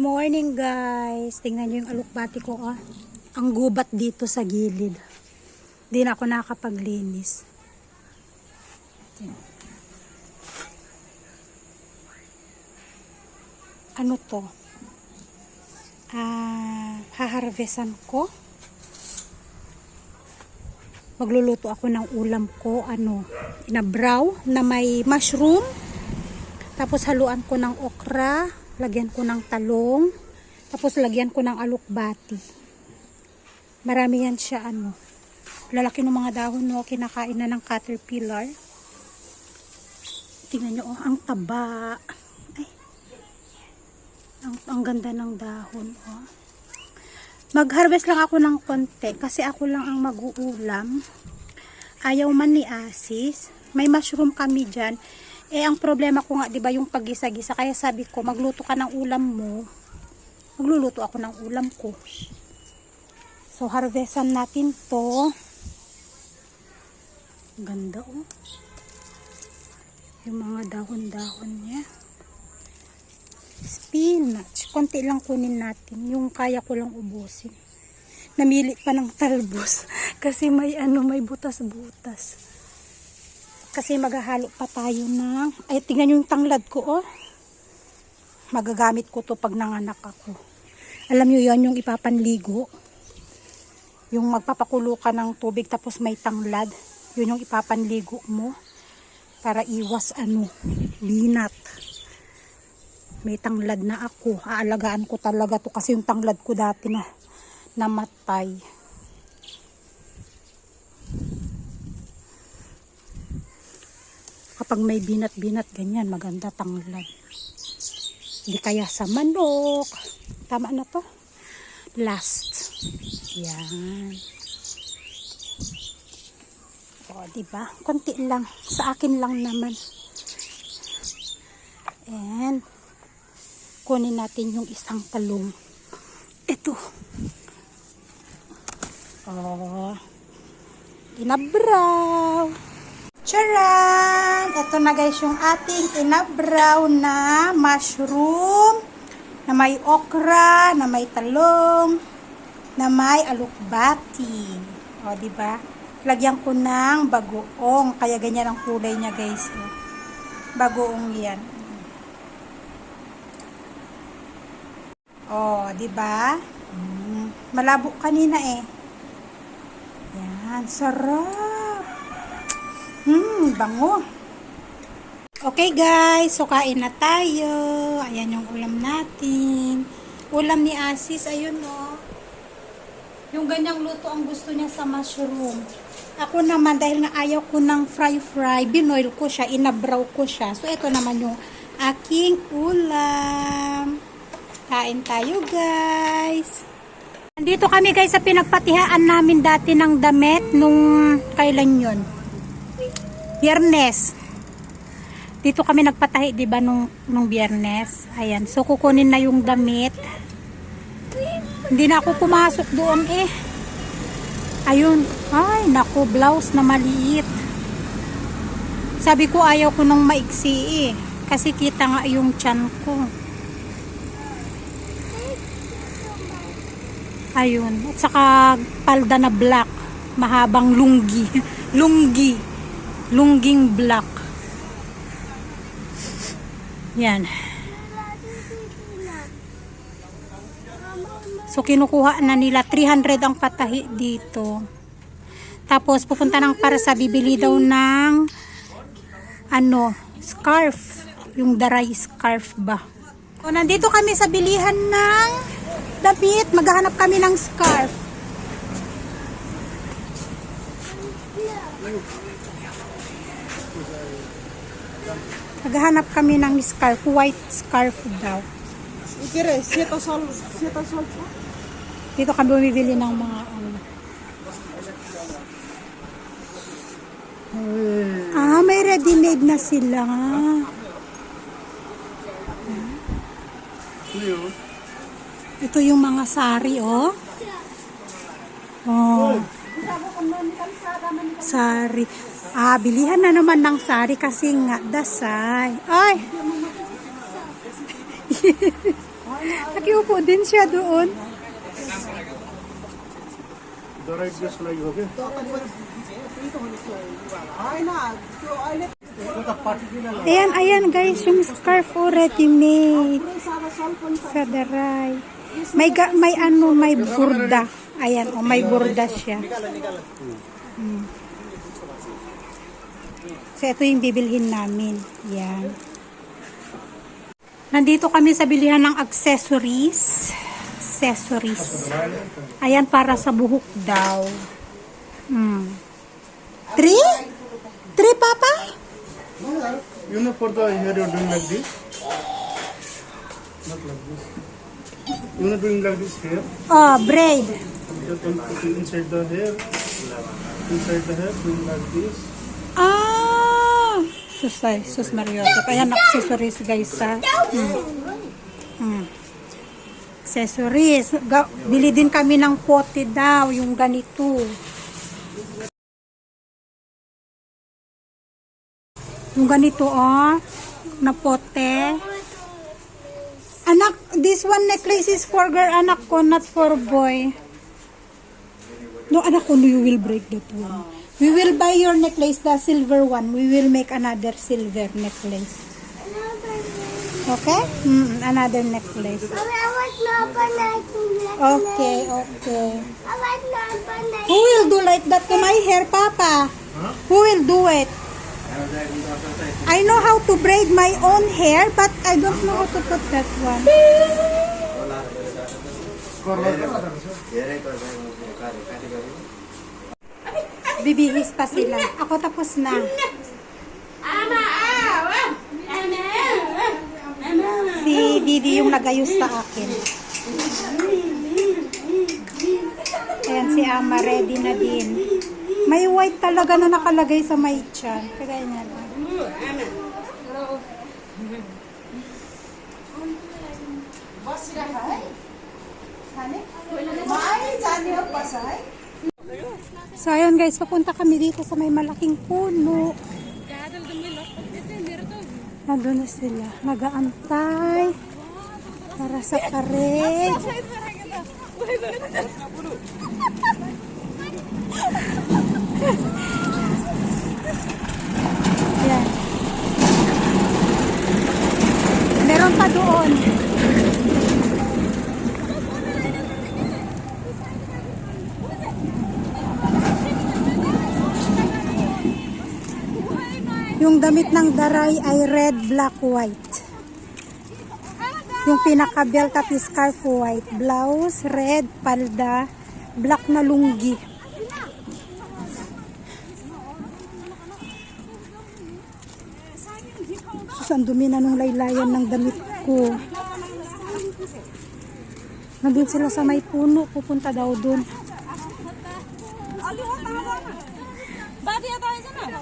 morning guys. Tingnan nyo yung alukbati ko ah. Ang gubat dito sa gilid. Hindi na ako nakapaglinis. Ano to? Ah, haharvesan ko. Magluluto ako ng ulam ko, ano, inabraw na may mushroom. Tapos haluan ko ng okra, lagyan ko ng talong, tapos lagyan ko ng alukbati. Marami yan siya ano. Lalaki ng mga dahon no, kinakain na ng caterpillar. Tingnan nyo, oh, ang taba. Ay. Ang, ang ganda ng dahon, oh. Mag-harvest lang ako ng konti kasi ako lang ang mag-uulam. Ayaw man ni Asis. May mushroom kami dyan. Eh, ang problema ko nga, di ba, yung pagisa-gisa. Kaya sabi ko, magluto ka ng ulam mo. Magluluto ako ng ulam ko. So, harvestan natin to. Ganda, oh. Yung mga dahon-dahon niya. Spinach. Konti lang kunin natin. Yung kaya ko lang ubusin. Namili pa ng talbos. Kasi may ano, may butas-butas. Kasi maghahalo pa tayo ng... Ay, tingnan nyo yung tanglad ko, oh. Magagamit ko to pag nanganak ako. Alam nyo yon yung ipapanligo. Yung magpapakulo ka ng tubig tapos may tanglad. Yun yung ipapanligo mo. Para iwas ano, binat. May tanglad na ako. Aalagaan ko talaga to kasi yung tanglad ko dati na namatay. Kapag may binat-binat ganyan, maganda tanglad. Hindi kaya sa manok. Tama na to. Last. Yan. O, diba? Konti lang. Sa akin lang naman. And, kunin natin yung isang talong. Ito. Oh. Inabraw. Charan! Ito na guys yung ating inabraw na mushroom na may okra, na may talong, na may alukbati. O, di ba? Lagyan ko ng bagoong. Kaya ganyan ang kulay niya guys. O. Bagoong yan. Oh, 'di ba? Mm, malabo kanina eh. Yan, sarap. Hmm, bango. Okay guys, so kain na tayo. Ayan yung ulam natin. Ulam ni Asis, ayun no. Yung ganyang luto ang gusto niya sa mushroom. Ako naman, dahil nga ayaw ko ng fry-fry, binoil ko siya, inabraw ko siya. So, ito naman yung aking ulam. Kain tayo guys. Nandito kami guys sa pinagpatihaan namin dati ng damit nung kailan yon Biyernes. Dito kami nagpatahi 'di ba nung nung Biyernes. Ayan, so kukunin na yung damit. Hindi na ako pumasok doon eh. Ayun. Ay, naku, blouse na maliit. Sabi ko ayaw ko nung maiksi eh. Kasi kita nga yung tiyan ko. Ayun. At saka palda na black. Mahabang lunggi. lunggi. Lungging black. Yan. So kinukuha na nila 300 ang patahi dito. Tapos pupunta ng para sa bibili daw ng ano, scarf. Yung daray scarf ba. O nandito kami sa bilihan ng damit. Maghahanap kami ng scarf. Maghahanap kami ng scarf. White scarf daw. Ikire, siyeta sol, siyeta sol. Dito kami bumibili ng mga ano. Ah, may ready-made na sila. Ito yung mga sari, oh. Oh. Sari. Ah, bilihan na naman ng sari kasi nga dasay. Ay! Nakiupo din siya doon. The right just like, okay? Ayan, ayan guys, yung scarf already made. Sa the right. May, may ano, may burda. Ayan, oh, may burda siya. Hmm. So, ito yung bibilhin namin. Yan. Nandito kami sa bilihan ng accessories. Accessories. Ayan, para sa buhok daw. Hmm. Three? Three, Papa? You know, for the hair, you're doing like this. Not like this. You're not doing like this hair. Oh, braid. Just one put inside the hair. Inside the hair, doing like this. Sus, ay, sus Marioso. Kaya accessories guys ha. Hmm. Hmm. Accessories. Ga- bili din kami ng pote daw, yung ganito. Yung ganito oh, na pote. Anak, this one necklace is for girl, anak ko, not for boy. No, anak ko, you will break that one. We will buy your necklace, the silver one. We will make another silver necklace. Okay? Mm, another necklace. I was not connecting. Okay, okay. I was not connecting. Who will do like that to my hair, Papa? Who will do it? I know how to braid my own hair, but I don't know how to put that one. Bibihis pa sila. Ako tapos na. Si Didi yung nagayos sa akin. Ayan, si Ama ready na din. May white talaga na nakalagay sa may tiyan. Kagaya niya lang. May jani ang pasay. So ayun guys, papunta kami dito sa may malaking puno. Nandun na sila. Nagaantay. Para sa kare. Yan. Meron pa doon. Damit ng daray ay red, black, white. Yung pinaka-belt at scarf white. Blouse, red, palda, black na lunggi. Sus, ang dumi na nung laylayan ng damit ko. Nandun sila sa may puno. Pupunta daw dun. Ayan.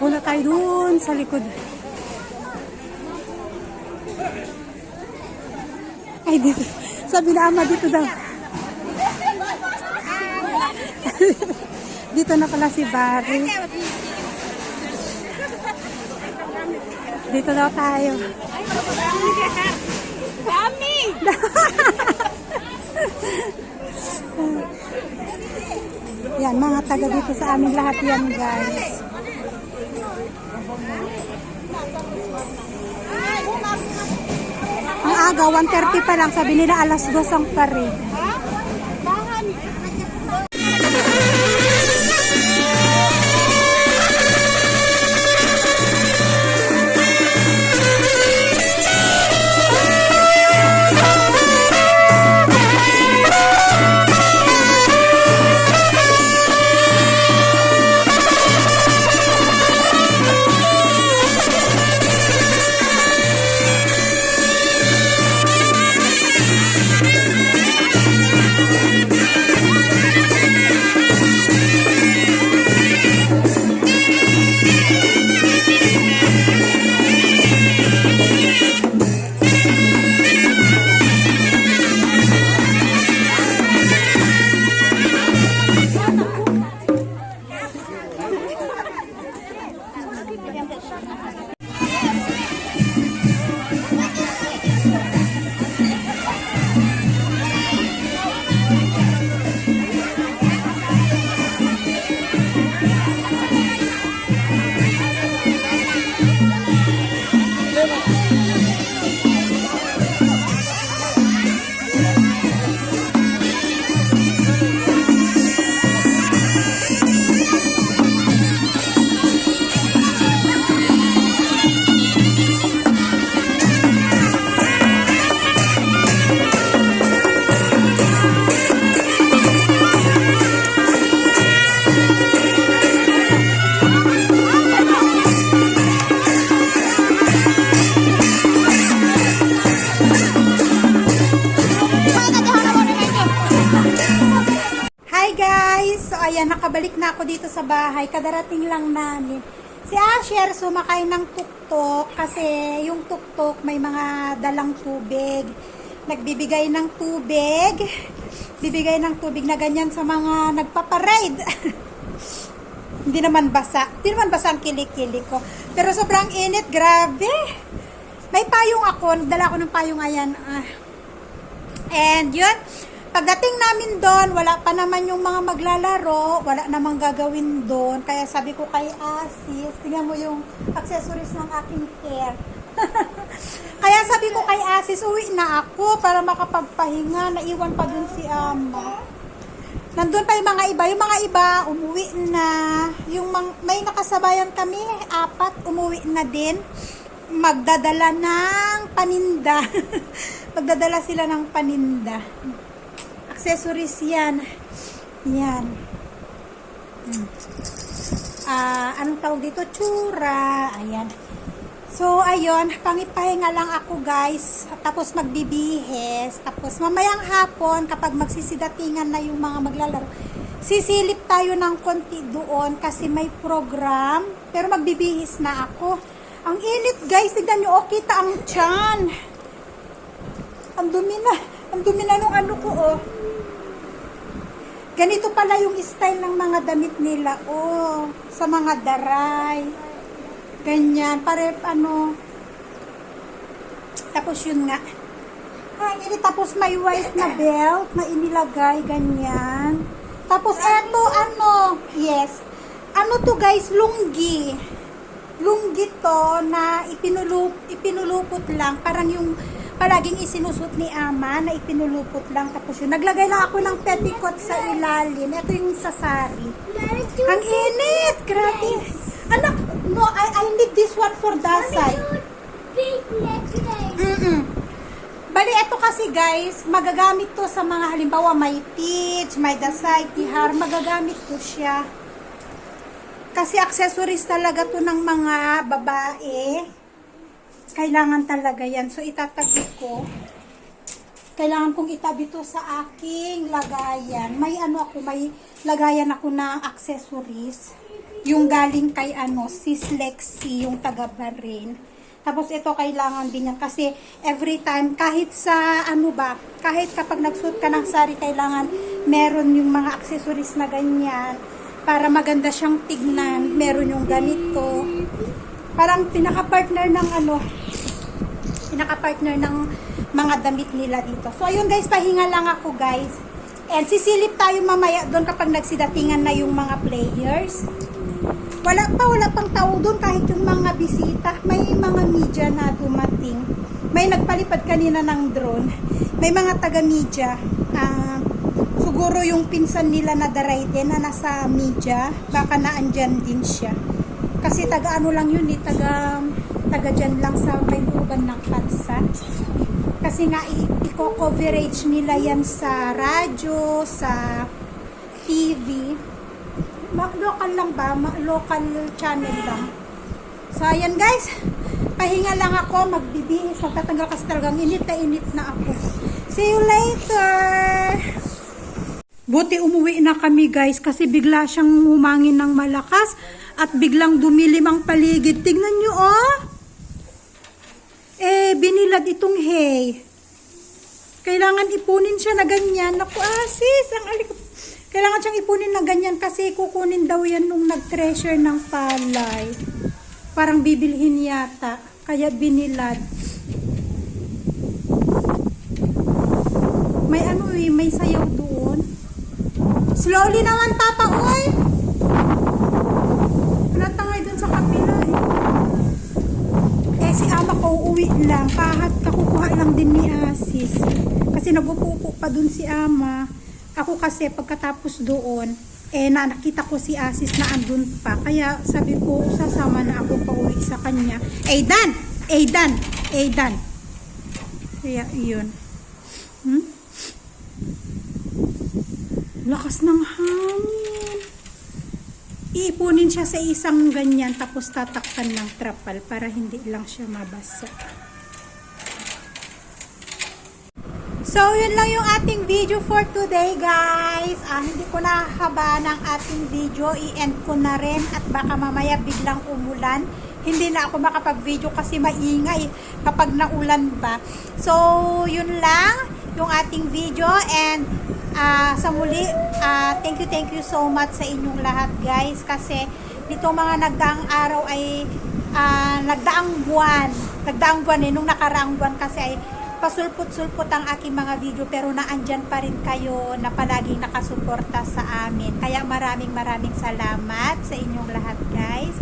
Una tayo dun sa likod. Ay, dito. Sabi na ama, dito daw. Dito na pala si Barry. Dito daw tayo. Kami! Yan, mga taga dito sa amin lahat yan, guys. Ang aga, 1.30 pa lang. Sabi nila alas 2 ang parade. Bahay. Kadarating lang namin. Si Asher sumakay ng tuktok kasi yung tuktok may mga dalang tubig. Nagbibigay ng tubig. Bibigay ng tubig na ganyan sa mga nagpaparide. Hindi naman basa. Hindi naman basa ang kilikili ko. Pero sobrang init. Grabe. May payong ako. Nagdala ako ng payong ayan. Ah. And yun, pagdating namin doon, wala pa naman yung mga maglalaro, wala namang gagawin doon. Kaya sabi ko kay Asis, tingnan mo yung accessories ng aking hair. Kaya sabi ko kay Asis, uwi na ako para makapagpahinga. Naiwan pa dun si Ama. Nandun pa yung mga iba. Yung mga iba, umuwi na. Yung may nakasabayan kami, apat, umuwi na din. Magdadala ng paninda. Magdadala sila ng paninda. Accessories yan. Yan. Hmm. Ah, anong tawag dito? Tsura. Ayan. So, ayun, pangipahinga lang ako guys. Tapos magbibihis. Tapos mamayang hapon, kapag magsisidatingan na yung mga maglalaro, sisilip tayo ng konti doon kasi may program. Pero magbibihis na ako. Ang init guys, tignan nyo, oh, kita ang tiyan. Ang dumi na. Ang dumi na nung ano ko, oh. Ganito pala yung style ng mga damit nila, oh. Sa mga daray. Ganyan. Pare, ano. Tapos yun nga. Ay, ini tapos may white na belt na inilagay, ganyan. Tapos eto, ano, yes. Ano to guys, lunggi. Lunggi to na ipinulup, ipinulupot lang. Parang yung palaging isinusot ni ama na ipinulupot lang. Tapos yun, naglagay lang ako ng petticoat sa ilalim. Ito yung sasari. Ang init! Grabe! Anak, no, I, I need this one for that side. Necklace. Mm-mm. Bali, ito kasi guys, magagamit to sa mga halimbawa may teach, may dasay, tihar, magagamit to siya. Kasi accessories talaga to ng mga babae. Kailangan talaga yan. So, itatabi ko. Kailangan kong itabi to sa aking lagayan. May ano ako, may lagayan ako ng accessories. Yung galing kay ano, sis Lexi, yung taga Bahrain. Tapos ito kailangan din yan kasi every time kahit sa ano ba, kahit kapag nagsuot ka ng sari kailangan meron yung mga accessories na ganyan para maganda siyang tignan. Meron yung ganito. Parang pinaka-partner ng ano, pinaka-partner ng mga damit nila dito. So ayun guys, pahinga lang ako guys. And sisilip tayo mamaya doon kapag nagsidatingan na yung mga players. Wala pa, wala pang tao doon kahit yung mga bisita. May mga media na dumating. May nagpalipad kanina ng drone. May mga taga-media. Ah, siguro yung pinsan nila na daray din na nasa media. Baka naandyan din siya. Kasi taga ano lang yun eh, taga, taga dyan lang sa may looban ng kansa. Kasi nga i-coverage nila yan sa radyo, sa TV. Local lang ba? Local channel lang. So, ayan guys. Pahinga lang ako. Magbibihis. Magtatanggal kasi talagang init na init na ako. See you later! Buti umuwi na kami guys kasi bigla siyang humangin ng malakas at biglang dumilim ang paligid. Tingnan nyo oh! Binilad itong hay. Kailangan ipunin siya na ganyan. Naku, asis, ang alik. Kailangan siyang ipunin na ganyan kasi kukunin daw yan nung nag-treasure ng palay. Parang bibilhin yata. Kaya binilad. May ano eh, may sayaw doon. Slowly naman, Papa, oy! Lang. Kahat kakukuha lang din ni Asis. Kasi nagupupo pa dun si ama. Ako kasi pagkatapos doon, eh na nakita ko si Asis na andun pa. Kaya sabi ko, sasama na ako pa uwi sa kanya. Aidan! Aidan! Aidan! Kaya yun. Hmm? Lakas ng hangin. Iipunin siya sa isang ganyan tapos tatakpan ng trapal para hindi lang siya mabasa. So, yun lang yung ating video for today, guys. Ah, hindi ko nakahaba ng ating video. I-end ko na rin at baka mamaya biglang umulan. Hindi na ako makapag-video kasi maingay kapag naulan ba. So, yun lang yung ating video and ah, sa muli, ah, thank you, thank you so much sa inyong lahat, guys. Kasi nitong mga nagdaang araw ay ah, nagdaang buwan. Nagdaang buwan eh, nung nakaraang buwan kasi ay pasulpot-sulpot ang aking mga video pero naandyan pa rin kayo na palaging nakasuporta sa amin. Kaya maraming maraming salamat sa inyong lahat guys.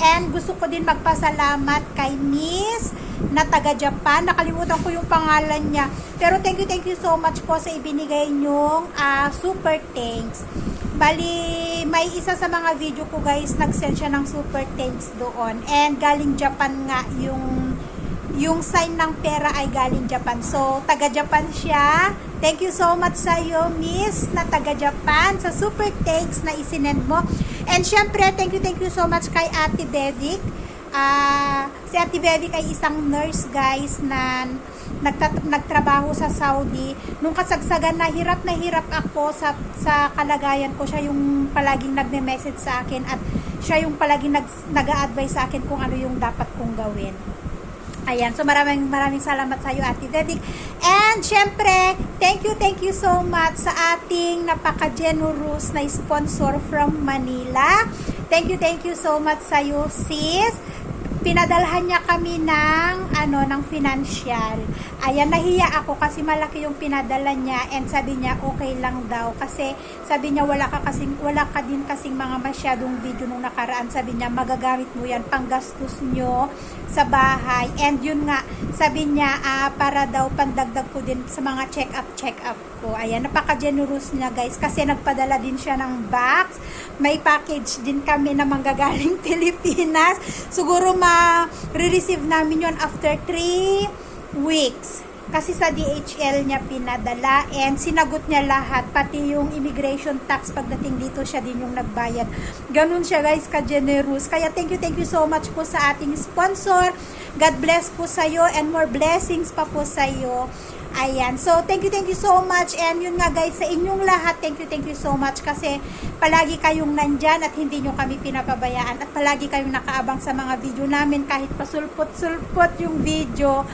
And gusto ko din magpasalamat kay Miss na taga Japan. Nakalimutan ko yung pangalan niya. Pero thank you, thank you so much po sa ibinigay nyong ah, super thanks. Bali, may isa sa mga video ko guys, nag-send siya ng super thanks doon. And galing Japan nga yung yung sign ng pera ay galing Japan. So, taga Japan siya. Thank you so much sa iyo, Miss, na taga Japan sa super thanks na isinend mo. And syempre, thank you, thank you so much kay Ate Bevic. Ah, si Ate Bevic ay isang nurse, guys, na nagtat- nagtrabaho sa Saudi. Nung kasagsagan na hirap na hirap ako sa sa kalagayan ko, siya yung palaging nagme-message sa akin at siya yung palaging nag, nag-a-advise sa akin kung ano yung dapat kong gawin. Ayan, so maraming maraming salamat sa iyo Ate Vevic. And syempre, thank you, thank you so much sa ating napaka-generous na sponsor from Manila. Thank you, thank you so much sa iyo sis. Pinadalhan niya kami ng ano ng financial. Ayan, nahiya ako kasi malaki yung pinadala niya and sabi niya okay lang daw kasi sabi niya wala ka kasing wala ka din kasing mga masyadong video nung nakaraan. Sabi niya magagamit mo yan panggastos nyo sa bahay. And yun nga, sabi niya ah, para daw pandagdag ko din sa mga check-up check-up ko. Ayan, napaka-generous niya guys kasi nagpadala din siya ng box. May package din kami na manggagaling Pilipinas. Siguro ma-receive namin yon after 3 weeks. Kasi sa DHL niya pinadala and sinagot niya lahat, pati yung immigration tax pagdating dito siya din yung nagbayad. Ganun siya guys, ka-generous. Kaya thank you, thank you so much po sa ating sponsor. God bless po sa iyo and more blessings pa po sa iyo. Ayan. So, thank you, thank you so much. And yun nga guys, sa inyong lahat, thank you, thank you so much. Kasi palagi kayong nandyan at hindi nyo kami pinapabayaan. At palagi kayong nakaabang sa mga video namin kahit pasulpot-sulpot yung video.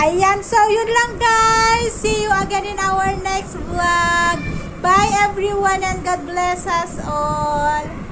Ayan. So, yun lang guys. See you again in our next vlog. Bye everyone and God bless us all.